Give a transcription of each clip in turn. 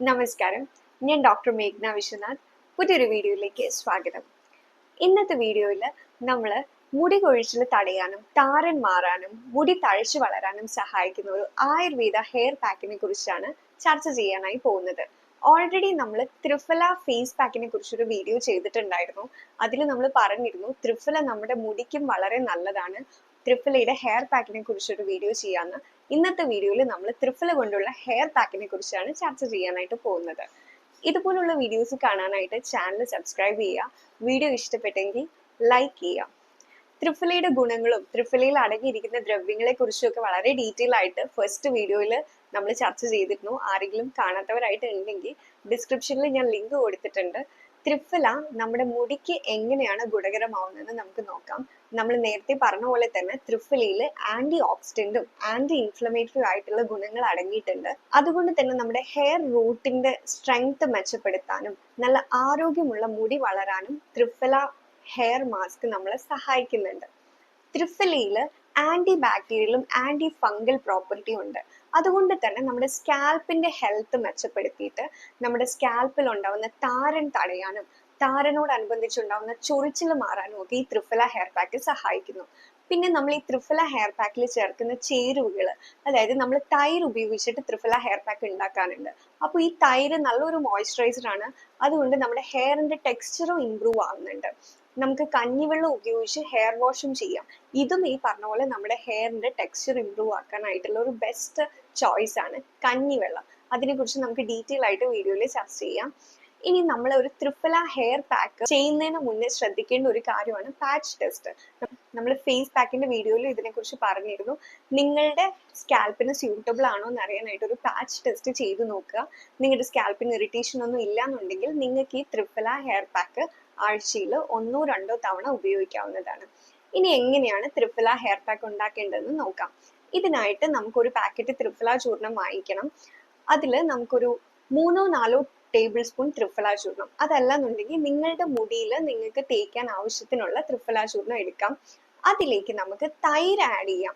നമസ്കാരം. ഞാൻ ഡോക്ടർ മേഘ്ന വിശ്വനാഥ്. പുതിയൊരു വീഡിയോയിലേക്ക് സ്വാഗതം. ഇന്നത്തെ വീഡിയോയിൽ നമ്മൾ മുടി കൊഴിച്ചിൽ തടയാനും താരൻ മാറാനും മുടി തഴച്ചു വളരാനും സഹായിക്കുന്ന ഒരു ആയുർവേദ ഹെയർ പാക്കിനെ കുറിച്ചാണ് ചർച്ച ചെയ്യാനായി പോകുന്നത്. ഓൾറെഡി നമ്മൾ ത്രിഫല ഫേസ് പാക്കിനെ കുറിച്ചൊരു വീഡിയോ ചെയ്തിട്ടുണ്ടായിരുന്നു. അതിൽ നമ്മൾ പറഞ്ഞിരുന്നു ത്രിഫല നമ്മുടെ മുടിക്കും വളരെ നല്ലതാണ്. ത്രിഫലയുടെ ഹെയർ പാക്കിനെ കുറിച്ചൊരു വീഡിയോ ചെയ്യാന്ന്. ഇന്നത്തെ വീഡിയോയിൽ നമ്മൾ ത്രിഫല കൊണ്ടുള്ള ഹെയർ പാക്കിനെ കുറിച്ചാണ് ചർച്ച ചെയ്യാനായിട്ട് പോകുന്നത്. ഇതുപോലുള്ള വീഡിയോസ് കാണാനായിട്ട് ചാനൽ സബ്സ്ക്രൈബ് ചെയ്യുക. വീഡിയോ ഇഷ്ടപ്പെട്ടെങ്കിൽ ലൈക്ക് ചെയ്യുക. ത്രിഫലയുടെ ഗുണങ്ങളും ത്രിഫലയിൽ അടങ്ങിയിരിക്കുന്ന ദ്രവ്യങ്ങളെ കുറിച്ചും ഒക്കെ വളരെ ഡീറ്റെയിൽ ആയിട്ട് ഫസ്റ്റ് വീഡിയോയിൽ നമ്മൾ ചർച്ച ചെയ്തിരുന്നു. ആരെങ്കിലും കാണാത്തവരായിട്ട് ഉണ്ടെങ്കിൽ ഡിസ്ക്രിപ്ഷനിൽ ഞാൻ ലിങ്ക് കൊടുത്തിട്ടുണ്ട്. ത്രിഫല നമ്മുടെ മുടിക്ക് എങ്ങനെയാണ് ഗുണകരമാവുന്നതെന്ന് നമുക്ക് നോക്കാം. നമ്മൾ നേരത്തെ പറഞ്ഞ പോലെ തന്നെ ത്രിഫലയിൽ ആന്റി ഓക്സിഡന്റും ആന്റി ഇൻഫ്ലമേറ്ററി ആയിട്ടുള്ള ഗുണങ്ങൾ അടങ്ങിയിട്ടുണ്ട്. അതുകൊണ്ട് തന്നെ നമ്മുടെ ഹെയർ റൂട്ടിന്റെ സ്ട്രെങ്ത് മെച്ചപ്പെടുത്താനും നല്ല ആരോഗ്യമുള്ള മുടി വളരാനും ത്രിഫല ഹെയർ മാസ്ക് നമ്മളെ സഹായിക്കുന്നുണ്ട്. ത്രിഫലയിൽ ആന്റി ബാക്ടീരിയലും ആന്റി ഫംഗൽ പ്രോപ്പർട്ടിയും ഉണ്ട്. അതുകൊണ്ട് തന്നെ നമ്മുടെ സ്കാൽപ്പിന്റെ ഹെൽത്ത് മെച്ചപ്പെടുത്തിയിട്ട് നമ്മുടെ സ്കാൽപ്പിൽ ഉണ്ടാവുന്ന താരൻ തടയാനും താരനോടനുബന്ധിച്ചുണ്ടാവുന്ന ചൊറിച്ചിൽ മാറാനും ഒക്കെ ഈ ത്രിഫല ഹെയർ പാക്ക് സഹായിക്കുന്നു. പിന്നെ നമ്മൾ ഈ ത്രിഫല ഹെയർ പാക്കിൽ ചേർക്കുന്ന ചേരുവകൾ അതായത് നമ്മൾ തൈര് ഉപയോഗിച്ചിട്ട് ത്രിഫല ഹെയർ പാക്ക് ഉണ്ടാക്കാറുണ്ട് അപ്പോൾ ഈ തൈര് നല്ലൊരു മോയ്സ്ചറൈസർ ആണ്. അതുകൊണ്ട് നമ്മുടെ ഹെയറിന്റെ ടെക്സ്ചറും ഇമ്പ്രൂവ് ആകുന്നുണ്ട് നമുക്ക് കഞ്ഞിവെള്ളം ഉപയോഗിച്ച് ഹെയർ വാഷും ചെയ്യാം. ഇതും ഈ പറഞ്ഞ പോലെ നമ്മുടെ ഹെയറിന്റെ ടെക്സ്ചർ ഇമ്പ്രൂവ് ആക്കാനായിട്ടുള്ള ഒരു ബെസ്റ്റ് ചോയ്സ് ആണ് കഞ്ഞിവെള്ളം. അതിനെക്കുറിച്ച് നമുക്ക് ഡീറ്റെയിൽ ആയിട്ട് വീഡിയോയിൽ ചർച്ച ചെയ്യാം. ഇനി നമ്മൾ ഒരു ത്രിഫല ഹെയർ പാക്ക് ചെയ്യുന്നതിന് മുന്നേ ശ്രദ്ധിക്കേണ്ട ഒരു കാര്യമാണ് പാച്ച് ടെസ്റ്റ് നമ്മൾ ഫേസ് പാക്കിന്റെ വീഡിയോയിൽ ഇതിനെക്കുറിച്ച് പറഞ്ഞിരുന്നു. നിങ്ങളുടെ സ്കാൽപ്പിന് സ്യൂട്ടബിൾ ആണോ എന്ന് അറിയാനായിട്ട് ഒരു പാച്ച് ടെസ്റ്റ് ചെയ്ത് നോക്കുക. നിങ്ങളുടെ സ്കാൽപ്പിന് ഇറിറ്റേഷൻ ഒന്നും ഇല്ലാന്നുണ്ടെങ്കിൽ നിങ്ങൾക്ക് ഈ ത്രിഫല ഹെയർ പാക്ക് ആഴ്ചയിൽ ഒന്നോ രണ്ടോ തവണ ഉപയോഗിക്കാവുന്നതാണ്. ഇനി എങ്ങനെയാണ് ത്രിഫല ഹെയർ പാക്ക് ഉണ്ടാക്കേണ്ടതെന്ന് നോക്കാം. ഇതിനായിട്ട് നമുക്കൊരു പാക്കറ്റ് ത്രിഫല ചൂർണം വാങ്ങിക്കണം. അതിൽ നമുക്കൊരു മൂന്നോ നാലോ ടേബിൾ സ്പൂൺ ത്രിഫല ചൂർണം അതല്ലെന്നുണ്ടെങ്കിൽ നിങ്ങളുടെ മുടിയിൽ നിങ്ങൾക്ക് തേക്കാൻ ആവശ്യത്തിനുള്ള ത്രിഫല ചൂർണം എടുക്കാം. അതിലേക്ക് നമുക്ക് തൈര് ആഡ് ചെയ്യാം.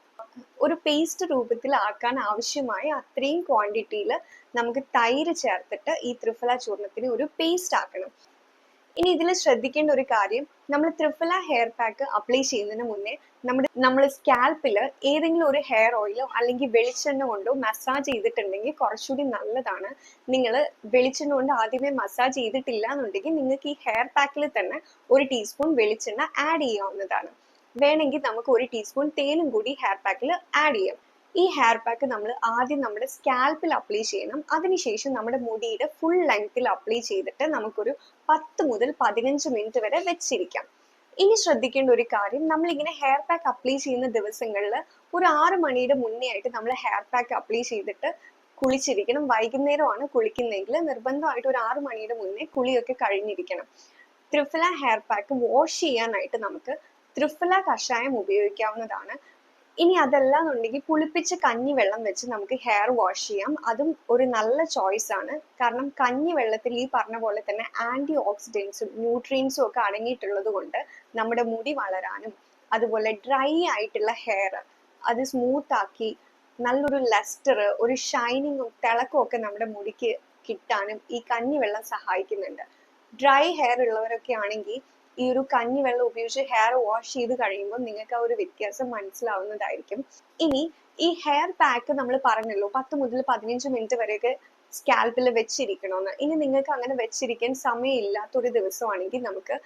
ഒരു പേസ്റ്റ് രൂപത്തിൽ ആക്കാൻ ആവശ്യമായ അത്രയും ക്വാണ്ടിറ്റിയിൽ നമുക്ക് തൈര് ചേർത്തിട്ട് ഈ ത്രിഫല ചൂർണത്തിന് ഒരു പേസ്റ്റ് ആക്കണം. ഇനി ഇതിൽ ശ്രദ്ധിക്കേണ്ട ഒരു കാര്യം നമ്മൾ ത്രിഫല ഹെയർ പാക്ക് അപ്ലൈ ചെയ്യുന്നതിന് മുന്നേ നമ്മുടെ നമ്മൾ സ്കാൽപ്പിൽ ഏതെങ്കിലും ഒരു ഹെയർ ഓയിലോ അല്ലെങ്കിൽ വെളിച്ചെണ്ണ കൊണ്ടോ മസാജ് ചെയ്തിട്ടുണ്ടെങ്കിൽ കുറച്ചുകൂടി നല്ലതാണ്. നിങ്ങൾ വെളിച്ചെണ്ണ കൊണ്ട് ആദ്യമേ മസാജ് ചെയ്തിട്ടില്ല എന്നുണ്ടെങ്കിൽ നിങ്ങൾക്ക് ഈ ഹെയർ പാക്കിൽ തന്നെ ഒരു ടീസ്പൂൺ വെളിച്ചെണ്ണ ആഡ് ചെയ്യാവുന്നതാണ്. വേണമെങ്കിൽ നമുക്ക് ഒരു ടീസ്പൂൺ തേനും കൂടി ഹെയർ പാക്കിൽ ആഡ് ചെയ്യാം. ഈ ഹെയർ പാക്ക് നമ്മൾ ആദ്യം നമ്മുടെ സ്കാൽപ്പിൽ അപ്ലൈ ചെയ്യണം. അതിനുശേഷം നമ്മുടെ മുടിയുടെ ഫുൾ ലെങ്ത്തിൽ അപ്ലൈ ചെയ്തിട്ട് നമുക്കൊരു പത്ത് മുതൽ പതിനഞ്ച് മിനിറ്റ് വരെ വെച്ചിരിക്കാം. ഇനി ശ്രദ്ധിക്കേണ്ട ഒരു കാര്യം നമ്മൾ ഇങ്ങനെ ഹെയർ പാക്ക് അപ്ലൈ ചെയ്യുന്ന ദിവസങ്ങളിൽ ഒരു ആറ് മണിയുടെ മുന്നേ ആയിട്ട് നമ്മൾ ഹെയർ പാക്ക് അപ്ലൈ ചെയ്തിട്ട് കുളിച്ചിരിക്കണം. വൈകുന്നേരമാണ് കുളിക്കുന്നതെങ്കിൽ നിർബന്ധമായിട്ട് ഒരു ആറ് മണിയുടെ മുന്നേ കുളിയൊക്കെ കഴിഞ്ഞിരിക്കണം. ത്രിഫല ഹെയർ പാക്ക് വാഷ് ചെയ്യാനായിട്ട് നമുക്ക് ത്രിഫല കഷായം ഉപയോഗിക്കാവുന്നതാണ്. ഇനി അതല്ല എന്നുണ്ടെങ്കിൽ പുളിപ്പിച്ച കഞ്ഞി വെള്ളം വെച്ച് നമുക്ക് ഹെയർ വാഷ് ചെയ്യാം. അതും ഒരു നല്ല ചോയ്സ് ആണ്. കാരണം കഞ്ഞി വെള്ളത്തിൽ ഈ പറഞ്ഞ പോലെ തന്നെ ആന്റി ഓക്സിഡൻസും ന്യൂട്രിയൻസും ഒക്കെ അടങ്ങിയിട്ടുള്ളത് കൊണ്ട് നമ്മുടെ മുടി വളരാനും അതുപോലെ ഡ്രൈ ആയിട്ടുള്ള ഹെയർ അത് സ്മൂത്ത് ആക്കി നല്ലൊരു ലെസ്റ്റർ ഒരു ഷൈനിങ്ങും തിളക്കവും ഒക്കെ നമ്മുടെ മുടിക്ക് കിട്ടാനും ഈ കഞ്ഞി വെള്ളം സഹായിക്കുന്നുണ്ട്. ഡ്രൈ ഹെയർ ഉള്ളവരൊക്കെ ആണെങ്കിൽ ഈ ഒരു കഞ്ഞി വെള്ളം ഉപയോഗിച്ച് ഹെയർ വാഷ് ചെയ്ത് കഴിയുമ്പോൾ നിങ്ങൾക്ക് ആ ഒരു വ്യത്യാസം മനസ്സിലാവുന്നതായിരിക്കും. ഇനി ഈ ഹെയർ പാക്ക് നമ്മൾ പറഞ്ഞല്ലോ പത്ത് മുതൽ പതിനഞ്ച് മിനിറ്റ് വരെയൊക്കെ സ്കാൽപ്പിൽ വെച്ചിരിക്കണമെന്ന് ഇനി നിങ്ങൾക്ക് അങ്ങനെ വെച്ചിരിക്കാൻ സമയമില്ലാത്തൊരു ദിവസമാണെങ്കിൽ നമുക്ക്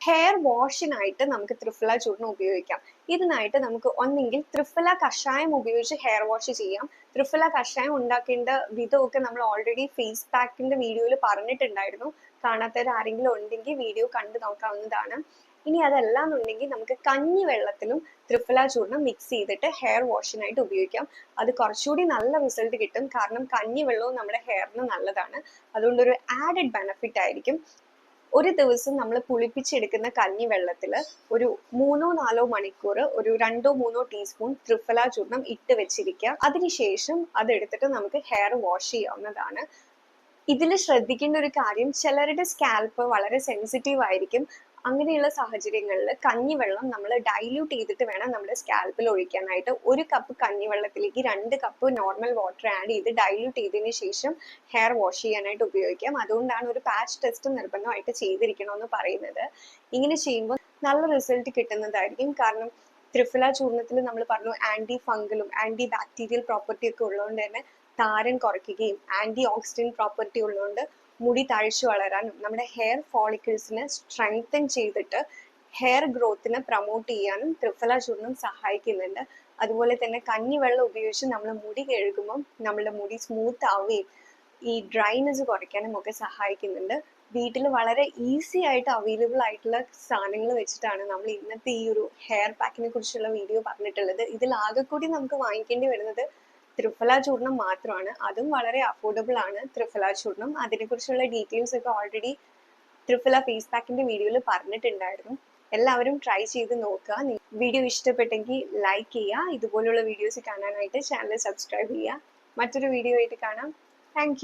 ഹെയർ വാഷിനായിട്ട് നമുക്ക് ത്രിഫല ചൂർണം ഉപയോഗിക്കാം. ഇതിനായിട്ട് നമുക്ക് ഒന്നെങ്കിൽ ത്രിഫല കഷായം ഉപയോഗിച്ച് ഹെയർ വാഷ് ചെയ്യാം. ത്രിഫല കഷായം ഉണ്ടാക്കേണ്ട വിധമൊക്കെ നമ്മൾ ഓൾറെഡി ഫേസ് പാക്കിന്റെ വീഡിയോയിൽ പറഞ്ഞിട്ടുണ്ടായിരുന്നു. കാണാത്തവർ ആരെങ്കിലും ഉണ്ടെങ്കിൽ വീഡിയോ കണ്ടു നോക്കാവുന്നതാണ്. ഇനി അതല്ല എന്നുണ്ടെങ്കിൽ നമുക്ക് കഞ്ഞി വെള്ളത്തിലും ത്രിഫല ചൂർണം മിക്സ് ചെയ്തിട്ട് ഹെയർ വാഷിനായിട്ട് ഉപയോഗിക്കാം. അത് കുറച്ചുകൂടി നല്ല റിസൾട്ട് കിട്ടും. കാരണം കഞ്ഞി വെള്ളവും നമ്മുടെ ഹെയറിന് നല്ലതാണ്. അതുകൊണ്ട് ഒരു ആഡഡ് ബെനഫിറ്റ് ആയിരിക്കും. ഒരു ദിവസം നമ്മൾ പുളിപ്പിച്ചെടുക്കുന്ന കഞ്ഞി വെള്ളത്തിൽ ഒരു മൂന്നോ നാലോ മണിക്കൂർ ഒരു രണ്ടോ മൂന്നോ ടീസ്പൂൺ ത്രിഫല ചൂർണം ഇട്ട് വെച്ചിരിക്കുക. അതിനുശേഷം അതെടുത്തിട്ട് നമുക്ക് ഹെയർ വാഷ് ചെയ്യാവുന്നതാണ്. ഇതിൽ ശ്രദ്ധിക്കേണ്ട ഒരു കാര്യം ചിലരുടെ സ്കാൽപ്പ് വളരെ സെൻസിറ്റീവ് ആയിരിക്കും. അങ്ങനെയുള്ള സാഹചര്യങ്ങളിൽ കഞ്ഞിവെള്ളം നമ്മൾ ഡൈല്യൂട്ട് ചെയ്തിട്ട് വേണം നമ്മുടെ സ്കാൽപ്പിൽ ഒഴിക്കാനായിട്ട്. ഒരു കപ്പ് കഞ്ഞിവെള്ളത്തിലേക്ക് രണ്ട് കപ്പ് നോർമൽ വാട്ടർ ആഡ് ചെയ്ത് ഡൈല്യൂട്ട് ചെയ്തതിന് ശേഷം ഹെയർ വാഷ് ചെയ്യാനായിട്ട് ഉപയോഗിക്കാം. അതുകൊണ്ടാണ് ഒരു പാച്ച് ടെസ്റ്റ് നിർബന്ധമായിട്ട് ചെയ്തിരിക്കണമെന്ന് പറയുന്നത്. ഇങ്ങനെ ചെയ്യുമ്പോൾ നല്ല റിസൾട്ട് കിട്ടുന്നതായിരിക്കും. കാരണം ത്രിഫല ചൂർണത്തിൽ നമ്മൾ പറഞ്ഞു ആന്റി ഫംഗലും ആന്റി ബാക്ടീരിയൽ പ്രോപ്പർട്ടി ഒക്കെ ഉള്ളതുകൊണ്ട് തന്നെ താരൻ കുറയ്ക്കുകയും ആന്റി ഓക്സിഡന്റ് പ്രോപ്പർട്ടി ഉള്ളതുകൊണ്ട് മുടി തഴച്ചു വളരാനും നമ്മുടെ ഹെയർ ഫോളിക്കിൾസിനെ സ്ട്രെങ്തൻ ചെയ്തിട്ട് ഹെയർ ഗ്രോത്തിനെ പ്രൊമോട്ട് ചെയ്യാനും ത്രിഫല ചൂർണം സഹായിക്കുന്നുണ്ട്. അതുപോലെ തന്നെ കഞ്ഞിവെള്ളം ഉപയോഗിച്ച് നമ്മൾ മുടി കഴുകുമ്പം നമ്മുടെ മുടി സ്മൂത്ത് ആവുകയും ഈ ഡ്രൈനെസ് കുറയ്ക്കാനും ഒക്കെ സഹായിക്കുന്നുണ്ട്. വീട്ടിൽ വളരെ ഈസി ആയിട്ട് അവൈലബിൾ ആയിട്ടുള്ള സാധനങ്ങൾ വെച്ചിട്ടാണ് നമ്മൾ ഇന്നത്തെ ഈ ഒരു ഹെയർ പാക്കിനെ കുറിച്ചുള്ള വീഡിയോ പറഞ്ഞിട്ടുള്ളത്. ഇതിൽ ആകെ കൂടി നമുക്ക് വാങ്ങിക്കേണ്ടി വരുന്നത് ത്രിഫല ചൂർണം മാത്രമാണ്. അതും വളരെ അഫോർഡബിൾ ആണ് ത്രിഫല ചൂർണം അതിനെക്കുറിച്ചുള്ള ഡീറ്റെയിൽസ് ഒക്കെ ഓൾറെഡി ത്രിഫല ഫേസ് പാക്കിന്റെ വീഡിയോയിൽ പറഞ്ഞിട്ടുണ്ടായിരുന്നു. എല്ലാവരും ട്രൈ ചെയ്ത് നോക്കുക. വീഡിയോ ഇഷ്ടപ്പെട്ടെങ്കിൽ ലൈക്ക് ചെയ്യുക. ഇതുപോലുള്ള വീഡിയോസ് കാണാനായിട്ട് ചാനൽ സബ്സ്ക്രൈബ് ചെയ്യുക. മറ്റൊരു വീഡിയോ ആയിട്ട് കാണാം. താങ്ക്